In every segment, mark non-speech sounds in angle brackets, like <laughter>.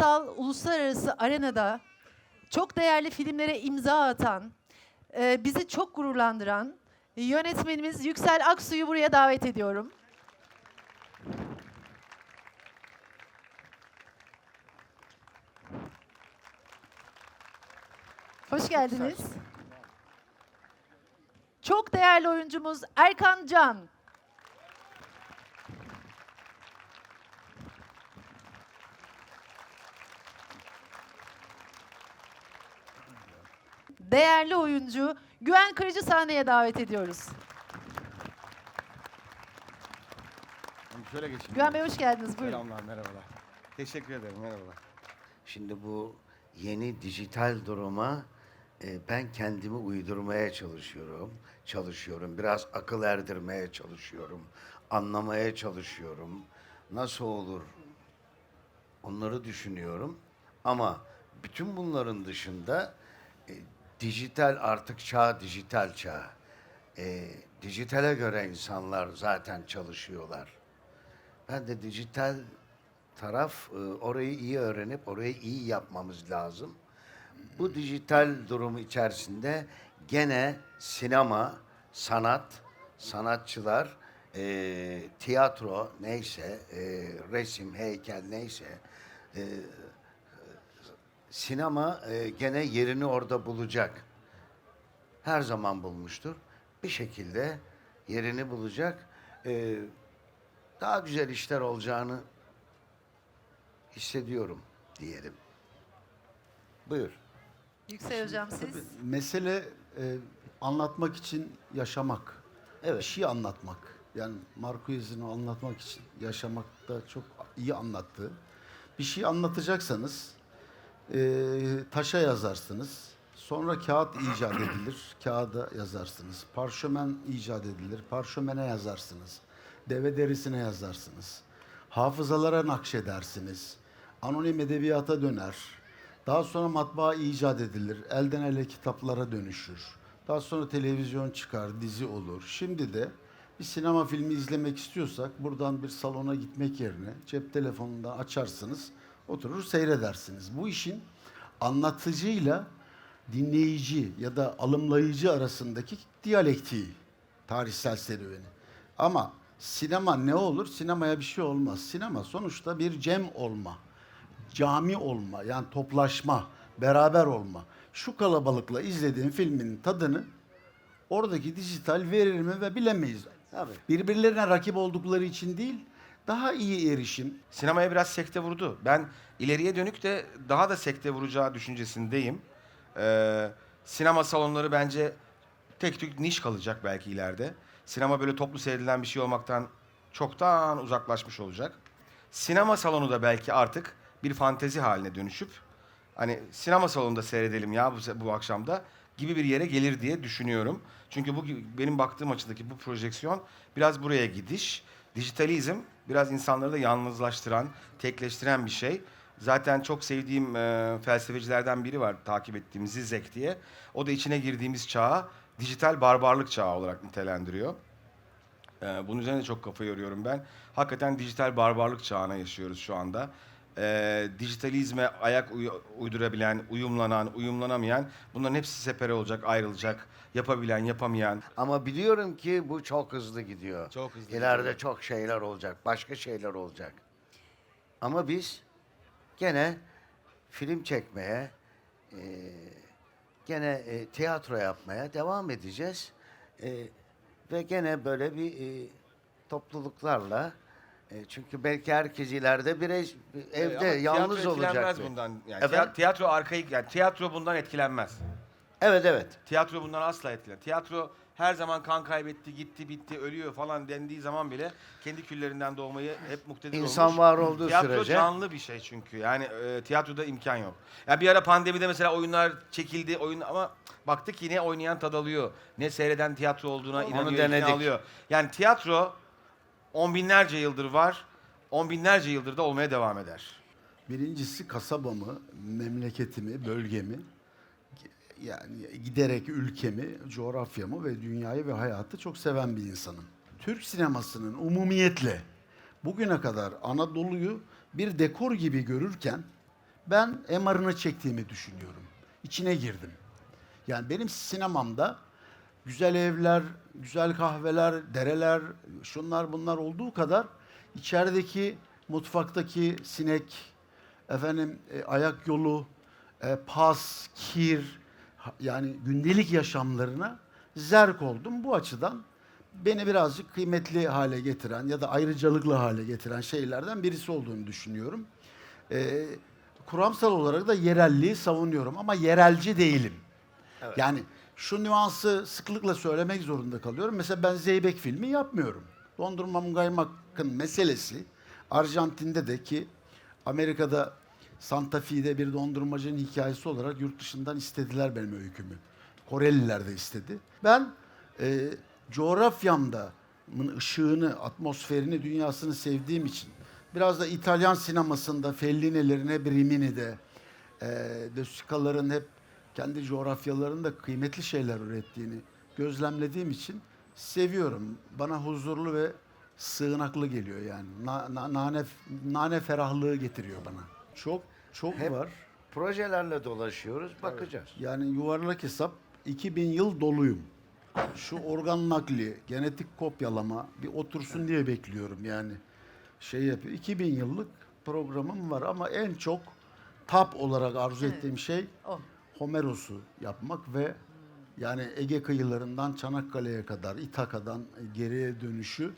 ulusal, uluslararası arenada çok değerli filmlere imza atan, e, bizi çok gururlandıran yönetmenimiz Yüksel Aksu'yu buraya davet ediyorum. Hoş geldiniz. Çok değerli oyuncumuz Erkan Can. Değerli oyuncu Güven Kırıcı sahneye davet ediyoruz. Şöyle geçeyim. Güven Bey hoş geldiniz. Buyurun. Selamlar, merhabalar. Teşekkür ederim, merhabalar. Şimdi bu yeni dijital duruma e, ben kendimi uydurmaya çalışıyorum. Çalışıyorum. Biraz akıl erdirmeye çalışıyorum. Anlamaya çalışıyorum. Nasıl olur? Onları düşünüyorum. Ama bütün bunların dışında e, dijital artık çağ dijital çağ. E, dijitale göre insanlar zaten çalışıyorlar. Ben de dijital taraf e, orayı iyi öğrenip orayı iyi yapmamız lazım. Bu dijital durum içerisinde gene sinema, sanat, sanatçılar, e, tiyatro neyse, e, resim, heykel neyse, e, sinema e, gene yerini orada bulacak. Her zaman bulmuştur. Bir şekilde yerini bulacak. E, daha güzel işler olacağını hissediyorum diyelim. Buyur. Yüksel Hocam siz. Mesele e, anlatmak için yaşamak. Evet. Bir şey anlatmak. Yani Marquez'in anlatmak için yaşamakta çok iyi anlattığı. Bir şey anlatacaksanız e, taşa yazarsınız. Sonra kağıt icat edilir. Kağıda yazarsınız. Parşömen icat edilir. Parşömene yazarsınız. Deve derisine yazarsınız. Hafızalara nakşedersiniz. Anonim edebiyata döner. Daha sonra matbaa icat edilir. Elden ele kitaplara dönüşür. Daha sonra televizyon çıkar, dizi olur. Şimdi de bir sinema filmi izlemek istiyorsak buradan bir salona gitmek yerine cep telefonundan açarsınız, oturur seyredersiniz. Bu işin anlatıcıyla dinleyici ya da alımlayıcı arasındaki diyalektiği, tarihsel serüveni. Ama sinema ne olur? Sinemaya bir şey olmaz. Sinema sonuçta bir cem olma, cami olma, yani toplaşma, beraber olma. Şu kalabalıkla izlediğin filmin tadını oradaki dijital verir mi ve bilemeyiz. Tabii. Birbirlerine rakip oldukları için değil, daha iyi erişim, Sinemaya biraz sekte vurdu. Ben ileriye dönük de daha da sekte vuracağı düşüncesindeyim. Ee, sinema salonları bence tek tük niş kalacak belki ileride. Sinema böyle toplu seyredilen bir şey olmaktan çoktan uzaklaşmış olacak. Sinema salonu da belki artık bir fantezi haline dönüşüp hani sinema salonunda seyredelim ya bu, bu akşamda gibi bir yere gelir diye düşünüyorum. Çünkü bu benim baktığım açıdaki bu projeksiyon biraz buraya gidiş. Dijitalizm biraz insanları da yalnızlaştıran, tekleştiren bir şey. Zaten çok sevdiğim e, felsefecilerden biri var takip ettiğim Zizek diye. O da içine girdiğimiz çağı dijital barbarlık çağı olarak nitelendiriyor. Ee, bunun üzerine çok kafa yoruyorum ben. Hakikaten dijital barbarlık çağına yaşıyoruz şu anda. Ee, dijitalizme ayak uy- uydurabilen, uyumlanan, uyumlanamayan bunların hepsi separe olacak, ayrılacak. Yapabilen, yapamayan. Ama biliyorum ki bu çok hızlı gidiyor. Çok hızlı İleride gidiyor. çok şeyler olacak, başka şeyler olacak. Ama biz gene film çekmeye, e, gene e, tiyatro yapmaya devam edeceğiz. E, ve gene böyle bir e, topluluklarla, e, çünkü belki herkes ileride birey, evde Ama yalnız tiyatro olacak. etkilenmez bundan. Yani Efendim? tiyatro arkayı, yani tiyatro bundan etkilenmez. Evet evet. Tiyatro bundan asla etkilenmez. Tiyatro her zaman kan kaybetti, gitti, bitti, ölüyor falan dendiği zaman bile kendi küllerinden doğmayı hep muktedir İnsan olmuş. var olduğu tiyatro sürece- canlı bir şey çünkü. Yani e, tiyatroda imkan yok. Ya bir ara pandemide mesela oyunlar çekildi, oyun ama baktık ki ne oynayan tad alıyor, ne seyreden tiyatro olduğuna Onu inanıyor, denedik. alıyor. Yani tiyatro on binlerce yıldır var, on binlerce yıldır da olmaya devam eder. Birincisi kasabamı, memleketimi, bölgemi, yani giderek ülkemi, coğrafyamı ve dünyayı ve hayatı çok seven bir insanım. Türk sinemasının umumiyetle bugüne kadar Anadolu'yu bir dekor gibi görürken ben MR'ını çektiğimi düşünüyorum. İçine girdim. Yani benim sinemamda güzel evler, güzel kahveler, dereler, şunlar bunlar olduğu kadar içerideki mutfaktaki sinek, efendim e, ayak yolu, e, pas, kir, yani gündelik yaşamlarına zerk oldum. Bu açıdan beni birazcık kıymetli hale getiren ya da ayrıcalıklı hale getiren şeylerden birisi olduğunu düşünüyorum. E, kuramsal olarak da yerelliği savunuyorum ama yerelci değilim. Yani şu nüansı sıklıkla söylemek zorunda kalıyorum. Mesela ben Zeybek filmi yapmıyorum. Dondurmam kaymakın meselesi Arjantin'de de ki Amerika'da Santa Fe'de bir dondurmacının hikayesi olarak yurt dışından istediler benim öykümü. Koreliler de istedi. Ben e, coğrafyamda ışığını, atmosferini, dünyasını sevdiğim için biraz da İtalyan sinemasında Fellini'lerin hep Rimini'de, e, De Sica'ların hep kendi coğrafyalarında kıymetli şeyler ürettiğini gözlemlediğim için seviyorum. Bana huzurlu ve sığınaklı geliyor yani. Na- na- nane nane ferahlığı getiriyor bana. Çok çok Hep var. Projelerle dolaşıyoruz, bakacağız. Yani yuvarlak hesap 2000 yıl doluyum. Şu organ nakli, genetik kopyalama bir otursun diye bekliyorum yani. Şey yapıyor. 2000 yıllık programım var ama en çok tap olarak arzu Evet. ettiğim şey O. Homeros'u yapmak ve yani Ege kıyılarından Çanakkale'ye kadar İthaka'dan geriye dönüşü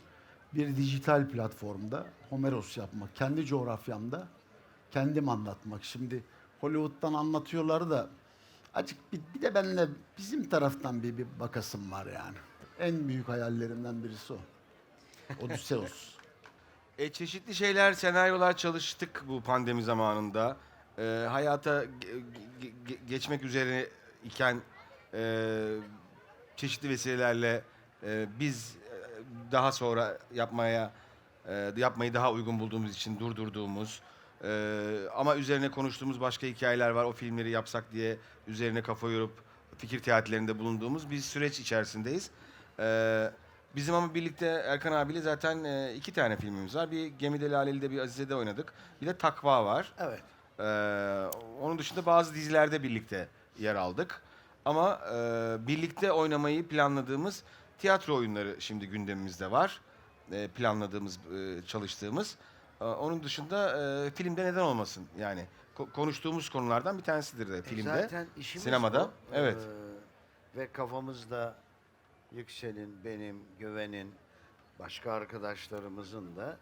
bir dijital platformda Homeros yapmak. Kendi coğrafyamda kendim anlatmak. Şimdi Hollywood'dan anlatıyorlar da açık bir, bir de benimle bizim taraftan bir, bir bakasım var yani. En büyük hayallerimden birisi o. Odysseus. <laughs> E, çeşitli şeyler, senaryolar çalıştık bu pandemi zamanında. E, hayata ge- ge- ge- geçmek üzere iken e, çeşitli vesilelerle e, biz e, daha sonra yapmaya e, yapmayı daha uygun bulduğumuz için durdurduğumuz e, ama üzerine konuştuğumuz başka hikayeler var. O filmleri yapsak diye üzerine kafa yorup fikir teatlerinde bulunduğumuz bir süreç içerisindeyiz. E, Bizim ama birlikte Erkan abiyle zaten e, iki tane filmimiz var. Bir Gemide Laleli'de bir Azize'de oynadık. Bir de Takva var. Evet. Ee, onun dışında bazı dizilerde birlikte yer aldık. Ama e, birlikte oynamayı planladığımız tiyatro oyunları şimdi gündemimizde var. E, planladığımız, e, çalıştığımız. E, onun dışında e, filmde neden olmasın? Yani ko- konuştuğumuz konulardan bir tanesidir de filmde. E, Zaten işimiz sinemada, bu. evet. Ee, ve kafamızda Yüksel'in, benim, Güven'in, başka arkadaşlarımızın da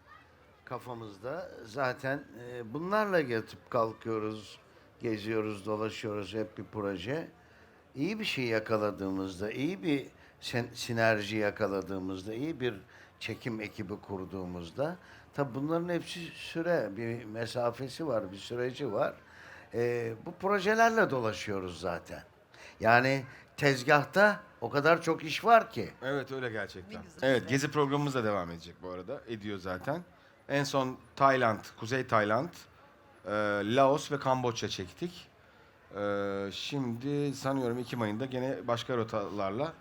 kafamızda zaten e, bunlarla yatıp kalkıyoruz, geziyoruz, dolaşıyoruz hep bir proje. İyi bir şey yakaladığımızda, iyi bir sen- sinerji yakaladığımızda, iyi bir çekim ekibi kurduğumuzda tabi bunların hepsi süre, bir mesafesi var, bir süreci var. Ee, bu projelerle dolaşıyoruz zaten. Yani tezgahta o kadar çok iş var ki. Evet öyle gerçekten. Evet gezi programımız da devam edecek bu arada. Ediyor zaten. En son Tayland, Kuzey Tayland, e, Laos ve Kamboçya çektik. E, şimdi sanıyorum Ekim ayında gene başka rotalarla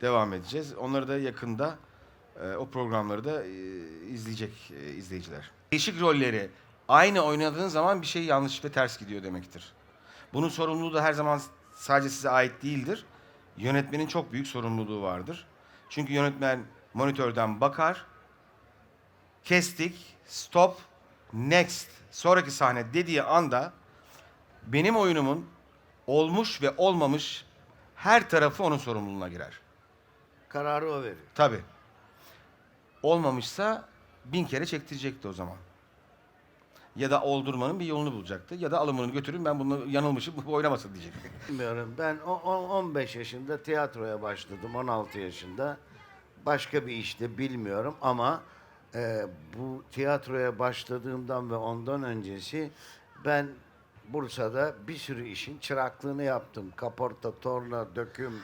devam edeceğiz. Onları da yakında e, o programları da e, izleyecek e, izleyiciler. Değişik rolleri aynı oynadığın zaman bir şey yanlış ve ters gidiyor demektir. Bunun sorumluluğu da her zaman sadece size ait değildir. Yönetmenin çok büyük sorumluluğu vardır. Çünkü yönetmen monitörden bakar, kestik, stop, next, sonraki sahne dediği anda benim oyunumun olmuş ve olmamış her tarafı onun sorumluluğuna girer. Kararı o veriyor. Tabii. Olmamışsa bin kere çektirecekti o zaman. Ya da oldurmanın bir yolunu bulacaktı. Ya da alımını götürün ben bunu yanılmışım bu oynamasın diyecekti. Bilmiyorum. Ben o- o- 15 yaşında tiyatroya başladım. 16 yaşında. Başka bir işte bilmiyorum ama e, bu tiyatroya başladığımdan ve ondan öncesi ben Bursa'da bir sürü işin çıraklığını yaptım. Kaporta, torna, döküm,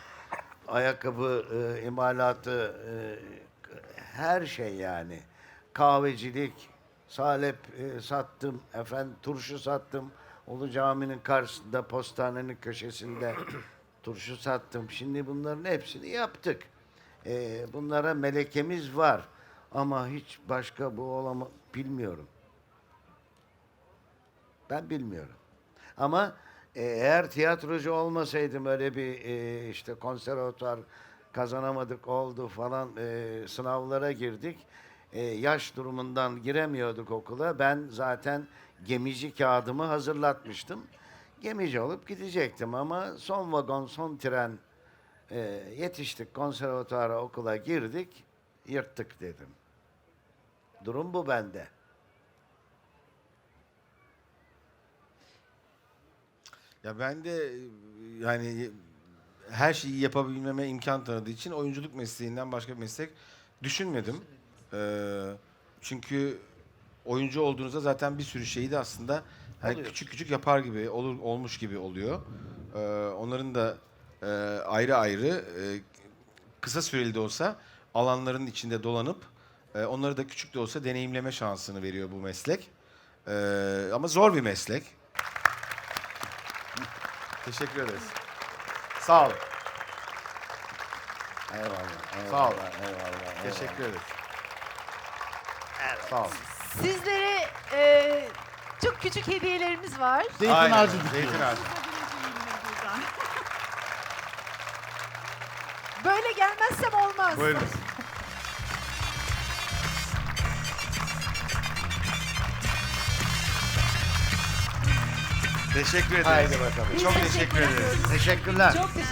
ayakkabı e, imalatı, e, her şey yani. Kahvecilik, salep e, sattım, efendim turşu sattım. Ulu Cami'nin karşısında, postanenin köşesinde <clears throat> turşu sattım. Şimdi bunların hepsini yaptık. E, bunlara melekemiz var. Ama hiç başka bu olama bilmiyorum. Ben bilmiyorum. Ama e, eğer tiyatrocu olmasaydım öyle bir e, işte konservatuar kazanamadık oldu falan e, sınavlara girdik. E, yaş durumundan giremiyorduk okula. Ben zaten gemici kağıdımı hazırlatmıştım. Gemici olup gidecektim ama son vagon, son tren e, yetiştik konservatuara okula girdik, yırttık dedim. Durum bu bende. Ya ben de yani her şeyi yapabilmeme imkan tanıdığı için oyunculuk mesleğinden başka bir meslek düşünmedim. Ee, çünkü oyuncu olduğunuzda zaten bir sürü şeyi de aslında hani Oluyor. küçük küçük yapar gibi olur olmuş gibi oluyor. Ee, onların da e, ayrı ayrı e, kısa süreli de olsa alanların içinde dolanıp e, onları da küçük de olsa deneyimleme şansını veriyor bu meslek. Ee, ama zor bir meslek. Teşekkür ederiz. Sağ olun. Eyvallah. eyvallah Sağ ol. Eyvallah. Teşekkür ederiz. Sağ olun. Sizlere e, çok küçük hediyelerimiz var. Zeytin Aynen, ağacı Zeytin dikiyoruz. ağacı. Böyle gelmezsem olmaz. Buyurun. Teşekkür ederiz. Haydi bakalım. Biz Çok teşekkür teşekkür ederiz. Teşekkürler. Çok teşekkür